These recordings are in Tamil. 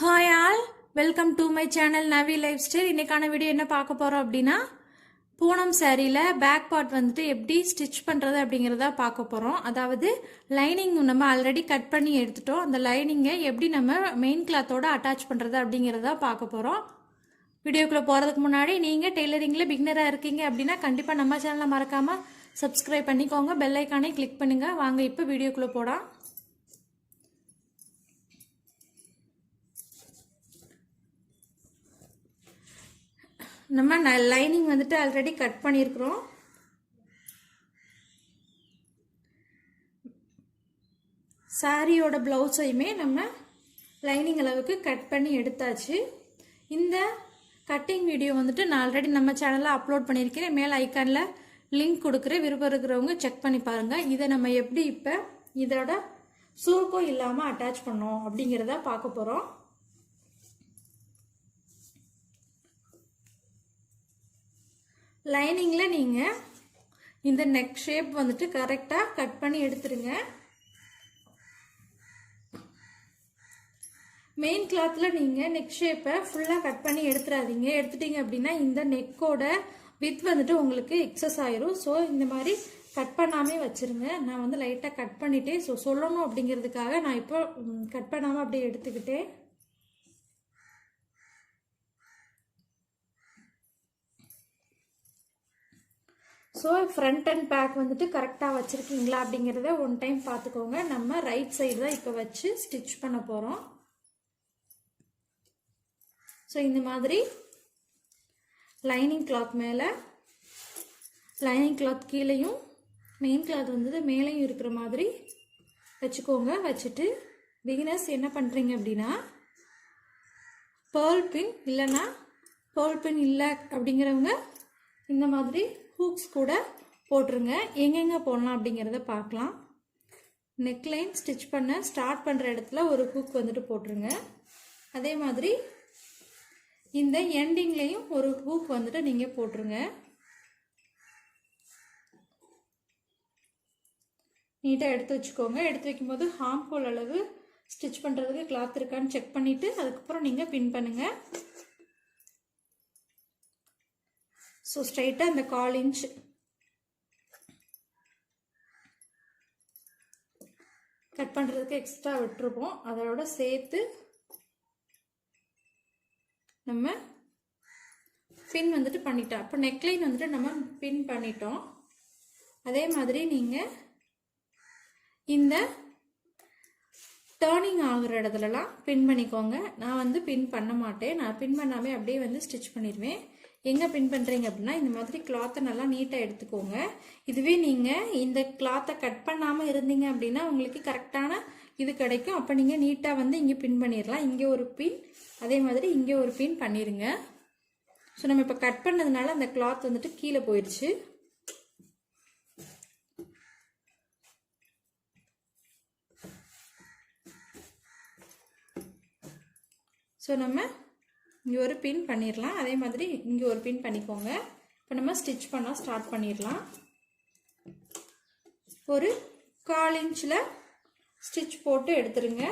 Hi all welcome to my channel Navi life style இன்னைக்கான வீடியோ என்ன பார்க்க போகிறோம் அப்படின்னா பூனம் சேரீயில் பேக் பார்ட் வந்துட்டு எப்படி ஸ்டிச் பண்ணுறது அப்படிங்கிறத பார்க்க போகிறோம் அதாவது லைனிங் நம்ம ஆல்ரெடி கட் பண்ணி எடுத்துட்டோம். அந்த லைனிங்கை எப்படி நம்ம மெயின் கிளாத்தோடு அட்டாச் பண்ணுறது அப்படிங்கிறத பார்க்க போகிறோம் வீடியோக்குள்ளே போகிறதுக்கு முன்னாடி நீங்கள் டெய்லரிங்கில் பிகினராக இருக்கீங்க அப்படின்னா கண்டிப்பாக நம்ம சேனலை மறக்காமல் சப்ஸ்கிரைப் பண்ணிக்கோங்க. பெல் ஐக்கானே கிளிக் பண்ணுங்கள் வாங்க இப்போ வீடியோக்குள்ளே போகலாம் நம்ம லைனிங் வந்துட்டு ஆல்ரெடி கட் பண்ணியிருக்கிறோம் சாரியோட ப்ளவுஸையுமே நம்ம லைனிங் அளவுக்கு கட் பண்ணி எடுத்தாச்சு. இந்த கட்டிங் வீடியோ வந்துட்டு நான் ஆல்ரெடி நம்ம சேனலில் அப்லோட் பண்ணியிருக்கிறேன். மேலே ஐக்கானில் லிங்க் கொடுக்குறேன் விருப்பம் இருக்கிறவங்க செக் பண்ணி பாருங்கள் இதை நம்ம எப்படி இப்போ இதோட சுருக்கம் இல்லாமல் அட்டாச் பண்ணோம் அப்படிங்கிறத பார்க்க போகிறோம் லைனிங்கில் நீங்கள் இந்த நெக் ஷேப் வந்துட்டு கரெக்டாக கட் பண்ணி எடுத்துருங்க. மெயின் கிளாத்தில் நீங்கள் நெக் ஷேப்பை ஃபுல்லாக கட் பண்ணி எடுத்துடாதீங்க எடுத்துட்டீங்க அப்படின்னா இந்த நெக்கோட வித் வந்துட்டு உங்களுக்கு எக்ஸஸ் ஆயிரும். ஸோ இந்த மாதிரி கட் பண்ணாமே வச்சுருங்க. நான் வந்து லைட்டாக கட் பண்ணிட்டேன். ஸோ சொல்லணும் அப்படிங்கிறதுக்காக நான் இப்போ கட் பண்ணாமல் அப்படியே எடுத்துக்கிட்டேன். ஸோ ஃப்ரண்ட் அண்ட் பேக் வந்துட்டு கரெக்டாக வச்சுருக்கீங்களா அப்படிங்கிறத ஒன் டைம் பார்த்துக்கோங்க. நம்ம ரைட் சைடு தான் இப்போ வச்சு ஸ்டிச் பண்ண போகிறோம் ஸோ இந்த மாதிரி லைனிங் கிளாத் மேலே லைனிங் கிளாத் கீழேயும் மெயின் கிளாத் வந்துட்டு மேலேயும் இருக்கிற மாதிரி வச்சுக்கோங்க. வச்சுட்டு பிகினர்ஸ் என்ன பண்ணுறீங்க அப்படின்னா பேர்ல் பின் இல்லைன்னா பேர்ல் பின் இல்லை அப்படிங்கிறவங்க இந்த மாதிரி ஹூக்ஸ் கூட போட்டுருங்க. எங்கெங்கே போடலாம் அப்படிங்கிறத பார்க்கலாம். நெக்லைன் ஸ்டிச் பண்ண ஸ்டார்ட் பண்ணுற இடத்துல ஒரு ஹூக் வந்துட்டு போட்டுருங்க. அதே மாதிரி இந்த எண்டிங்லேயும் ஒரு ஹூக் வந்துட்டு நீங்கள் போட்டுருங்க. நீட்டாக எடுத்து வச்சுக்கோங்க. எடுத்து வைக்கும்போது ஹார்ம்ஃபுல் அளவு ஸ்டிச் பண்ணுறதுக்கு கிளாத் இருக்கான்னு செக் பண்ணிவிட்டு அதுக்கப்புறம் நீங்கள் பின் பண்ணுங்கள் ஸோ ஸ்ட்ரைட்டாக அந்த கால் இன்ச் கட் பண்ணுறதுக்கு எக்ஸ்ட்ரா விட்டுருப்போம். அதோட சேர்த்து நம்ம பின் வந்துட்டு பண்ணிட்டோம். அப்போ நெக்லைன் வந்துட்டு நம்ம பின் பண்ணிட்டோம். அதே மாதிரி நீங்கள் இந்த டேர்னிங் ஆகிற இடத்துலலாம் பின் பண்ணிக்கோங்க. நான் வந்து பின் பண்ண மாட்டேன். நான் பின் பண்ணாமே அப்படியே வந்து ஸ்டிச் பண்ணிடுவேன். எங்கே பின் பண்ணுறீங்க அப்படின்னா இந்த மாதிரி கிளாத்தை நல்லா நீட்டாக எடுத்துக்கோங்க. இதுவே நீங்கள் இந்த கிளாத்தை கட் பண்ணாமல் இருந்தீங்க அப்படின்னா உங்களுக்கு கரெக்டான இது கிடைக்கும். அப்போ நீங்கள் நீட்டாக வந்து இங்கே பின் பண்ணிடலாம். இங்கே ஒரு பின் அதே மாதிரி இங்கே ஒரு பின் பண்ணிடுங்க. ஸோ நம்ம இப்போ கட் பண்ணதுனால அந்த கிளாத் வந்துட்டு கீழே போயிடுச்சு. ஸோ நம்ம இங்கே ஒரு பின் பண்ணிடலாம் அதே மாதிரி இங்கே ஒரு பின் பண்ணிக்கோங்க. இப்போ நம்ம ஸ்டிச் பண்ண ஸ்டார்ட் பண்ணிடலாம் ஒரு கால் இன்ச்சில் ஸ்டிச் போட்டு எடுத்துருங்க.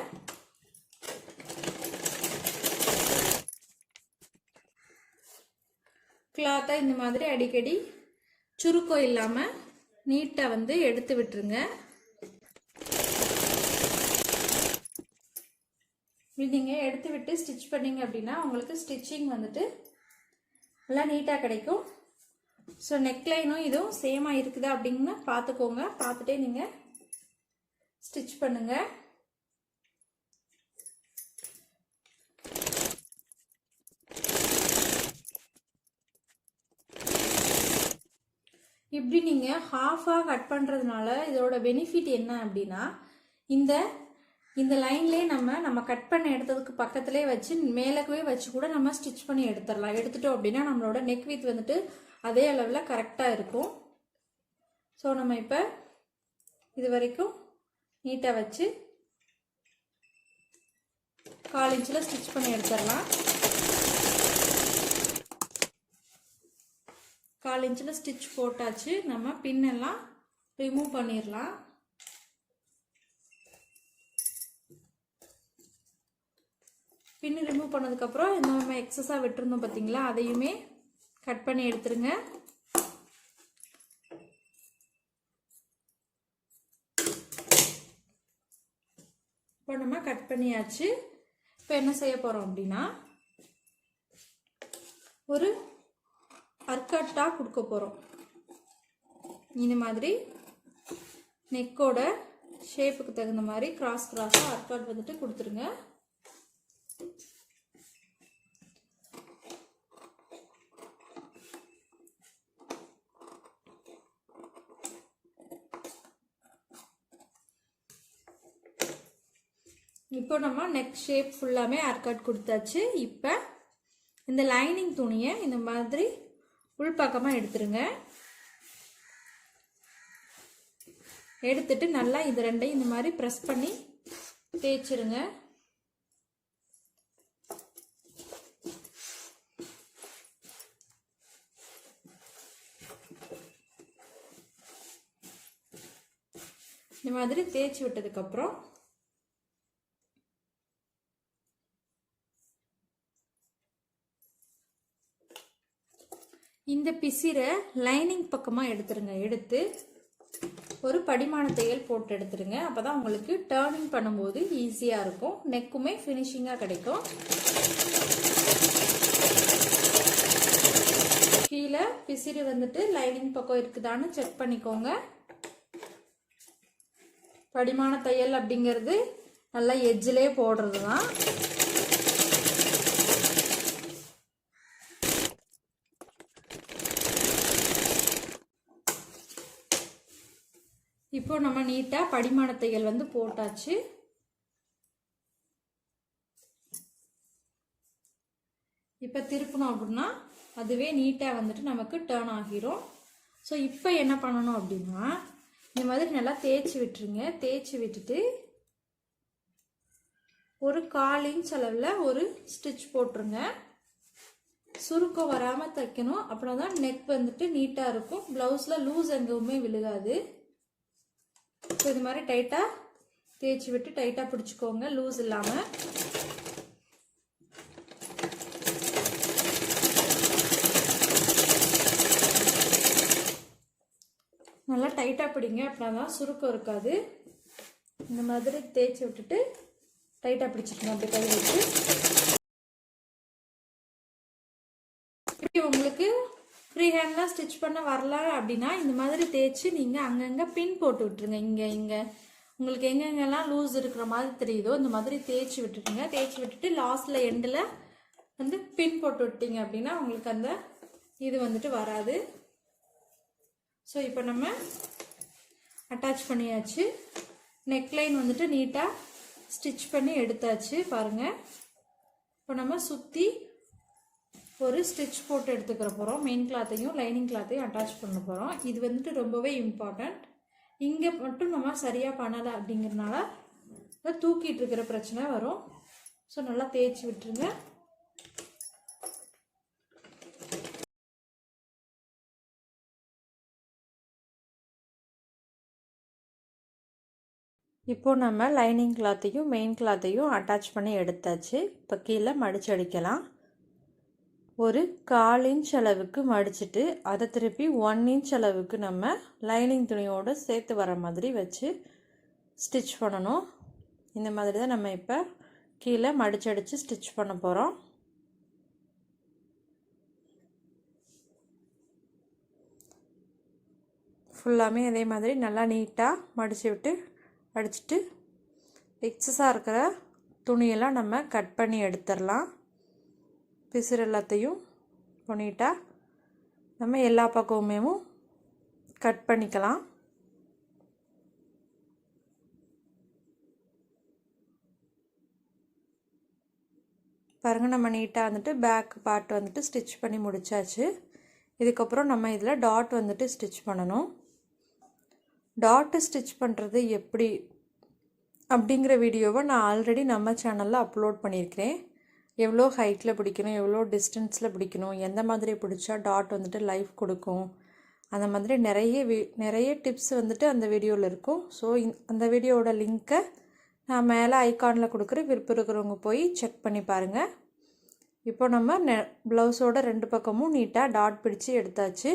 கிளாத்தை இந்த மாதிரி அடிக்கடி சுருக்கம் இல்லாமல் நீட்டாக வந்து எடுத்து விட்டுருங்க. நீங்கள் எடுத்து விட்டு ஸ்டிச் பண்ணிங்க அப்படின்னா உங்களுக்கு ஸ்டிச்சிங் வந்துட்டு நல்லா நீட்டாக கிடைக்கும். ஸோ நெக்லைனும் இதுவும் சேமாக இருக்குதா அப்படின்னு பார்த்துக்கோங்க. பார்த்துட்டே நீங்கள் ஸ்டிச் பண்ணுங்கள் இப்படி நீங்கள் ஹாஃபாக கட் பண்ணுறதுனால இதோட பெனிஃபிட் என்ன அப்படின்னா இந்த இந்த லைன்லேயே நம்ம நம்ம கட் பண்ண எடுத்ததுக்கு பக்கத்துலேயே வச்சு மேலக்கவே வச்சு கூட நம்ம ஸ்டிச் பண்ணி எடுத்துடலாம். எடுத்துட்டோம் அப்படின்னா நம்மளோட நெக் வித் வந்துட்டு அதே அளவில் கரெக்டாக இருக்கும். ஸோ நம்ம இப்போ இது வரைக்கும் நீட்டாக வச்சு கால் இன்ச்சில் ஸ்டிச் பண்ணி எடுத்துடலாம். கால் இன்ச்சில் ஸ்டிச் போட்டாச்சு. நம்ம பின்னெல்லாம் ரிமூவ் பண்ணிடலாம். பின் ரிமூவ் பண்ணதுக்கப்புறம் இந்த நம்ம எக்ஸஸாக விட்டுருந்தோம் பார்த்தீங்களா அதையுமே கட் பண்ணி எடுத்துருங்க. இப்போ நம்ம கட் பண்ணியாச்சு. இப்போ என்ன செய்ய போகிறோம் அப்படின்னா ஒரு அர்க்கட்டாக கொடுக்க போகிறோம் இந்த மாதிரி நெக்கோட ஷேப்புக்கு தகுந்த மாதிரி கிராஸ் கிராஸாக அர்க்காட் வந்துட்டு கொடுத்துருங்க. இப்போ நம்ம நெக் ஷேப் ஃபுல்லாமே அர்க்கட் கொடுத்தாச்சு. இப்போ இந்த லைனிங் துணியை இந்த மாதிரி உள்பக்கமாக எடுத்துருங்க. எடுத்துட்டு நல்லா இது ரெண்டையும் இந்த மாதிரி ப்ரெஸ் பண்ணி தேய்ச்சிருங்க. இந்த மாதிரி தேய்ச்சி விட்டதுக்கப்புறம் இந்த பிசிரை லைனிங் பக்கமாக எடுத்துருங்க. எடுத்து ஒரு படிமான தையல் போட்டு எடுத்துருங்க. அப்போ தான் உங்களுக்கு டேர்னிங் பண்ணும்போது ஈஸியாக இருக்கும். நெக்குமே ஃபினிஷிங்காக கிடைக்கும். கீழே பிசிறு வந்துட்டு லைனிங் பக்கம் இருக்குதான்னு செக் பண்ணிக்கோங்க. படிமான தையல் அப்படிங்கிறது நல்லா எஜ்ஜிலே போடுறது தான் இப்போ நம்ம நீட்டாக படிமான தையல் வந்து போட்டாச்சு. இப்போ திருப்பினோம் அப்படின்னா அதுவே நீட்டாக வந்துட்டு நமக்கு டேர்ன் ஆகிரும். ஸோ இப்போ என்ன பண்ணணும் அப்படின்னா இந்த மாதிரி நல்லா தேய்ச்சி விட்டுருங்க. தேய்ச்சி விட்டுட்டு ஒரு கால் இன்ச் அளவில் ஒரு ஸ்டிச் போட்டுருங்க. சுருக்கம் வராமல் தைக்கணும். அப்படின்னா தான் நெக் வந்துட்டு நீட்டாக இருக்கும். ப்ளவுஸில் லூஸ் எங்கேயுமே விழுகாது. ஸோ இது மாதிரி டைட்டாக தேய்ச்சி விட்டு டைட்டாக பிடிச்சிக்கோங்க லூஸ் இல்லாமல் நல்லா டைட்டாக பிடிங்க அப்படின்னா தான் சுருக்கம் இருக்காது. இந்த மாதிரி தேய்ச்சி விட்டுட்டு டைட்டாக பிடிச்சிக்கணும் அப்படி கை வச்சு இப்படி உங்களுக்கு ஃப்ரீ ஹேண்ட்லாம் ஸ்டிச் பண்ண வரல அப்படின்னா இந்த மாதிரி தேய்ச்சி நீங்கள் அங்கங்கே பின் போட்டு விட்டுருங்க. இங்கே இங்கே. உங்களுக்கு எங்கெங்கெல்லாம் லூஸ் இருக்கிற மாதிரி தெரியுதோ இந்த மாதிரி தேய்ச்சி விட்டுருங்க தேய்ச்சி விட்டுட்டு லாஸ்ட்டில் எண்டில் வந்து பின் போட்டு விட்டீங்க அப்படின்னா உங்களுக்கு அந்த இது வந்துட்டு வராது. ஸோ இப்போ நம்ம அட்டாச் பண்ணியாச்சு. நெக்லைன் வந்துட்டு நீட்டாக ஸ்டிச் பண்ணி எடுத்தாச்சு. பாருங்கள் இப்போ நம்ம சுற்றி ஒரு ஸ்டிச் போட்டு எடுத்துக்கிற போகிறோம் மெயின் கிளாத்தையும் லைனிங் கிளாத்தையும் அட்டாச் பண்ண போகிறோம் இது வந்துட்டு ரொம்பவே இம்பார்ட்டண்ட் இங்கே மட்டும் நம்ம சரியாக பண்ணலை அப்படிங்கிறனால தூக்கிட்டு இருக்கிற பிரச்சனை வரும். ஸோ நல்லா தேய்ச்சி விட்டுருங்க. இப்போது நம்ம லைனிங் கிளாத்தையும் மெயின் கிளாத்தையும் அட்டாச் பண்ணி எடுத்தாச்சு. இப்போ கீழே மடிச்சு அடிக்கலாம். ஒரு கால் இன்ச் அளவுக்கு மடிச்சுட்டு அதை திருப்பி ஒன் இன்ச் அளவுக்கு நம்ம லைனிங் துணியோடு சேர்த்து வர மாதிரி வச்சு ஸ்டிச் பண்ணணும். இந்த மாதிரி தான் நம்ம இப்போ கீழே மடிச்சடிச்சு ஸ்டிச் பண்ண போகிறோம் ஃபுல்லாமே அதே மாதிரி நல்லா நீட்டாக மடித்து விட்டு அடிச்சுட்டு எக்ஸஸாக இருக்கிற துணியெல்லாம் நம்ம கட் பண்ணி எடுத்துடலாம். பிசுறு எல்லாத்தையும் பண்ணிட்டால் நம்ம எல்லா பக்கமுமே கட் பண்ணிக்கலாம். பாருங்கள் நம்ம நீட்டாக வந்துட்டு பேக் பார்ட் வந்துட்டு ஸ்டிச் பண்ணி முடிச்சாச்சு. இதுக்கப்புறம் நம்ம இதில் டாட் வந்துட்டு ஸ்டிச் பண்ணணும். டாட்டு ஸ்டிச் பண்ணுறது எப்படி அப்படிங்கிற வீடியோவை நான் ஆல்ரெடி நம்ம சேனலில் அப்லோட் பண்ணியிருக்கிறேன். எவ்வளோ ஹைட்டில் பிடிக்கணும் எவ்வளோ டிஸ்டன்ஸில் பிடிக்கணும் எந்த மாதிரி பிடிச்சா டாட் வந்துட்டு லைஃப் கொடுக்கும் அந்த மாதிரி நிறைய வி நிறைய டிப்ஸ் வந்துட்டு அந்த வீடியோவில் இருக்கும். ஸோ அந்த வீடியோவோட லிங்க்கை நான் மேலே ஐக்கானில் கொடுக்குற விருப்பம் இருக்கிறவங்க போய் செக் பண்ணி பாருங்கள் இப்போ நம்ம நெ ப்ளவுஸோட ரெண்டு பக்கமும் நீட்டாக டாட் பிடிச்சி எடுத்தாச்சு.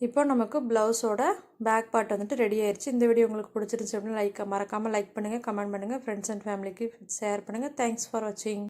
இப்போ நமக்கு ப்ளவுஸோட பேக் பார்ட் வந்துட்டு ரெடி ஆயிடுச்சு இந்த வீடியோ உங்களுக்கு பிடிச்சிருந்துச்சு அப்படின்னு லைக் மறக்காமல் லைக் பண்ணுங்கள் கமெண்ட் பண்ணுங்கள் ஃப்ரெண்ட்ஸ் அண்ட் ஃபேமிலிக்கு ஷேர் பண்ணுங்கள் தேங்க்ஸ் ஃபார் வாட்சிங்